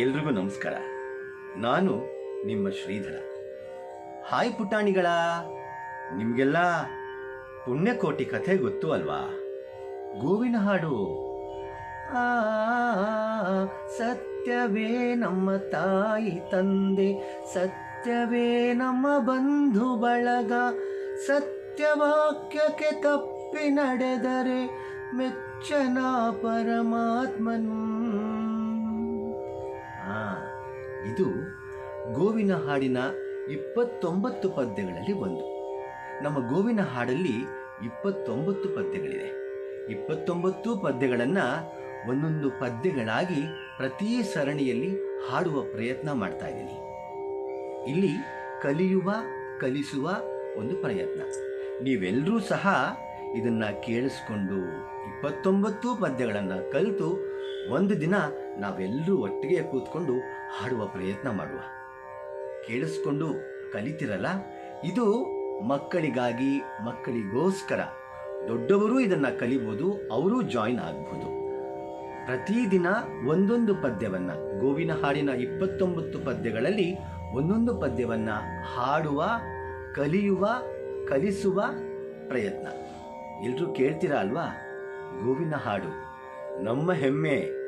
ಎಲ್ರಿಗೂ ನಮಸ್ಕಾರ. ನಾನು ನಿಮ್ಮ ಶ್ರೀಧರ. ಹಾಯ್ ಪುಟಾಣಿಗಳ. ನಿಮಗೆಲ್ಲ ಪುಣ್ಯಕೋಟಿ ಕಥೆ ಗೊತ್ತು ಅಲ್ವಾ? ಗೋವಿನ ಹಾಡು. ಆ, ಸತ್ಯವೇ ನಮ್ಮ ತಾಯಿ ತಂದೆ, ಸತ್ಯವೇ ನಮ್ಮ ಬಂಧು ಬಳಗ, ಸತ್ಯವಾಕ್ಯಕ್ಕೆ ತಪ್ಪಿ ನಡೆದರೆ ಮೆಚ್ಚನ ಪರಮಾತ್ಮನು. ಇದು ಗೋವಿನ ಹಾಡಿನ ಇಪ್ಪತ್ತೊಂಬತ್ತು ಪದ್ಯಗಳಲ್ಲಿ ಒಂದು. ನಮ್ಮ ಗೋವಿನ ಹಾಡಲ್ಲಿ ಇಪ್ಪತ್ತೊಂಬತ್ತು ಪದ್ಯಗಳಿದೆ ಇಪ್ಪತ್ತೊಂಬತ್ತು ಪದ್ಯಗಳನ್ನು ಒಂದೊಂದು ಪದ್ಯಗಳಾಗಿ ಪ್ರತಿ ಸರಣಿಯಲ್ಲಿ ಹಾಡುವ ಪ್ರಯತ್ನ ಮಾಡ್ತಾ ಇದ್ದೀನಿ. ಇಲ್ಲಿ ಕಲಿಯುವ, ಕಲಿಸುವ ಒಂದು ಪ್ರಯತ್ನ. ನೀವೆಲ್ಲರೂ ಸಹ ಇದನ್ನು ಕೇಳಿಸ್ಕೊಂಡು ಇಪ್ಪತ್ತೊಂಬತ್ತು ಪದ್ಯಗಳನ್ನು ಕಲಿತು ಒಂದು ದಿನ ನಾವೆಲ್ಲರೂ ಒಟ್ಟಿಗೆ ಕೂತ್ಕೊಂಡು ಹಾಡುವ ಪ್ರಯತ್ನ ಮಾಡುವ. ಕೇಳಿಸ್ಕೊಂಡು ಕಲಿತಿರಲ್ಲ? ಇದು ಮಕ್ಕಳಿಗಾಗಿ, ಮಕ್ಕಳಿಗೋಸ್ಕರ. ದೊಡ್ಡವರು ಇದನ್ನು ಕಲಿಬೋದು, ಅವರು ಜಾಯಿನ್ ಆಗ್ಬೋದು. ಪ್ರತಿದಿನ ಒಂದೊಂದು ಪದ್ಯವನ್ನು, ಗೋವಿನ ಹಾಡಿನ ಇಪ್ಪತ್ತೊಂಬತ್ತು ಪದ್ಯಗಳಲ್ಲಿ ಒಂದೊಂದು ಪದ್ಯವನ್ನು ಹಾಡುವ, ಕಲಿಯುವ, ಕಲಿಸುವ ಪ್ರಯತ್ನ. ಎಲ್ಲರೂ ಕೇಳ್ತೀರಾ ಅಲ್ವಾ? ಗೋವಿನ ಹಾಡು, ನಮ್ಮ ಹೆಮ್ಮೆ.